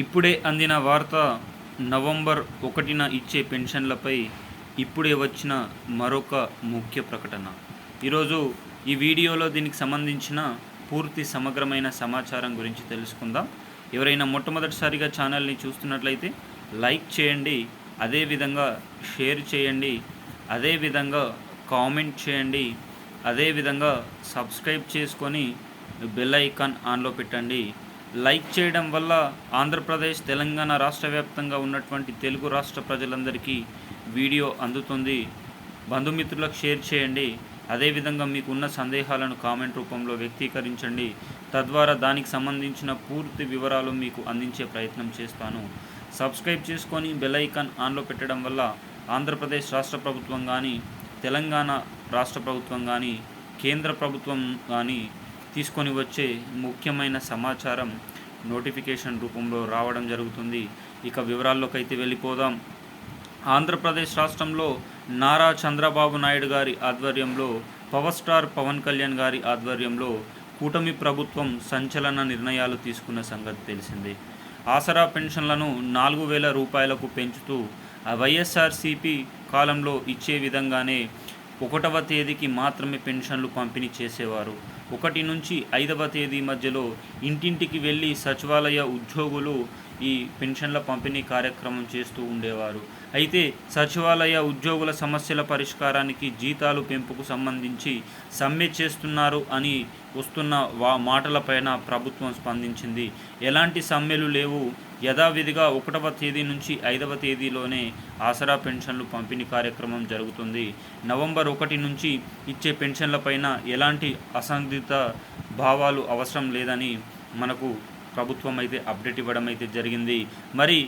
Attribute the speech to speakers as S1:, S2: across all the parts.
S1: ఇప్పుడే అందిన వార్త నవంబర్ ఒకటిన ఇచ్చే పెన్షన్లపై ఇప్పుడే వచ్చిన మరొక ముఖ్య ప్రకటన. ఈరోజు ఈ వీడియోలో దీనికి సంబంధించిన పూర్తి సమగ్రమైన సమాచారం గురించి తెలుసుకుందాం. ఎవరైనా మొట్టమొదటిసారిగా ఛానల్ని చూస్తున్నట్లయితే లైక్ చేయండి అదేవిధంగా షేర్ చేయండి అదేవిధంగా కామెంట్ చేయండి అదేవిధంగా సబ్స్క్రైబ్ చేసుకొని బెల్ ఐకాన్ ఆన్లో పెట్టండి. లైక్ చేయడం వల్ల ఆంధ్రప్రదేశ్ తెలంగాణ రాష్ట్ర వ్యాప్తంగా ఉన్నటువంటి తెలుగు రాష్ట్ర ప్రజలందరికీ వీడియో అందుతుంది. బంధుమిత్రులకు షేర్ చేయండి. అదేవిధంగా మీకు ఉన్న సందేహాలను కామెంట్ రూపంలో వ్యక్తీకరించండి. తద్వారా దానికి సంబంధించిన పూర్తి వివరాలు మీకు అందించే ప్రయత్నం చేస్తాను. సబ్స్క్రైబ్ చేసుకొని బెల్ ఐకాన్ ఆన్లో పెట్టడం వల్ల ఆంధ్రప్రదేశ్ రాష్ట్ర ప్రభుత్వం కానీ తెలంగాణ రాష్ట్ర ప్రభుత్వం కానీ కేంద్ర ప్రభుత్వం కానీ తీసుకొని వచ్చే ముఖ్యమైన సమాచారం నోటిఫికేషన్ రూపంలో రావడం జరుగుతుంది. ఇక వివరాల్లోకి అయితే వెళ్ళిపోదాం. ఆంధ్రప్రదేశ్ రాష్ట్రంలో నారా చంద్రబాబు నాయుడు గారి ఆధ్వర్యంలో పవర్ స్టార్ పవన్ కళ్యాణ్ గారి ఆధ్వర్యంలో కూటమి ప్రభుత్వం సంచలన నిర్ణయాలు తీసుకున్న సంగతి తెలిసిందే. ఆసరా పెన్షన్లను నాలుగు వేల రూపాయలకు పెంచుతూ వైఎస్ఆర్సీపీ కాలంలో ఇచ్చే విధంగానే ఒకటవ తేదీకి మాత్రమే పెన్షన్లు పంపిణీ చేసేవారు. ఒకటి నుంచి ఐదవ తేదీ మధ్యలో ఇంటింటికి వెళ్ళి సచివాలయ ఉద్యోగులు ఈ పెన్షన్ల పంపిణీ కార్యక్రమం చేస్తూ ఉండేవారు. అయితే సచివాలయ ఉద్యోగుల సమస్యల పరిష్కారానికి జీతాలు పెంపుకు సంబంధించి సమ్మె చేస్తున్నారు అని వస్తున్న వా మాటలపైన ప్రభుత్వం స్పందించింది. ఎలాంటి సమ్మెలు లేవు. యథావిధిగా ఒకటవ తేదీ నుంచి ఐదవ తేదీలోనే ఆసరా పెన్షన్లు పంపిణీ కార్యక్రమం జరుగుతుంది. నవంబర్ ఒకటి నుంచి ఇచ్చే పెన్షన్లపైన ఎలాంటి అసంధిత భావాలు అవసరం లేదని మనకు ప్రభుత్వం అయితే అప్డేట్ ఇవ్వడం అయితే జరిగింది. మరి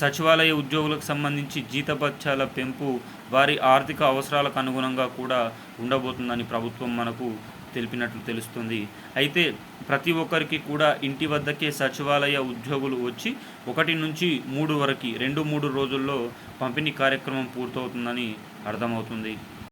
S1: సచివాలయ ఉద్యోగులకు సంబంధించి జీతభత్యాల పెంపు వారి ఆర్థిక అవసరాలకు అనుగుణంగా కూడా ఉండబోతుందని ప్రభుత్వం మనకు తెలిపినట్లు తెలుస్తుంది. అయితే ప్రతి ఒక్కరికి కూడా ఇంటి వద్దకే సచివాలయ ఉద్యోగులు వచ్చి ఒకటి నుంచి మూడు వరకు రెండు మూడు రోజుల్లో పంపిణీ కార్యక్రమం పూర్తవుతుందని అర్థమవుతుంది.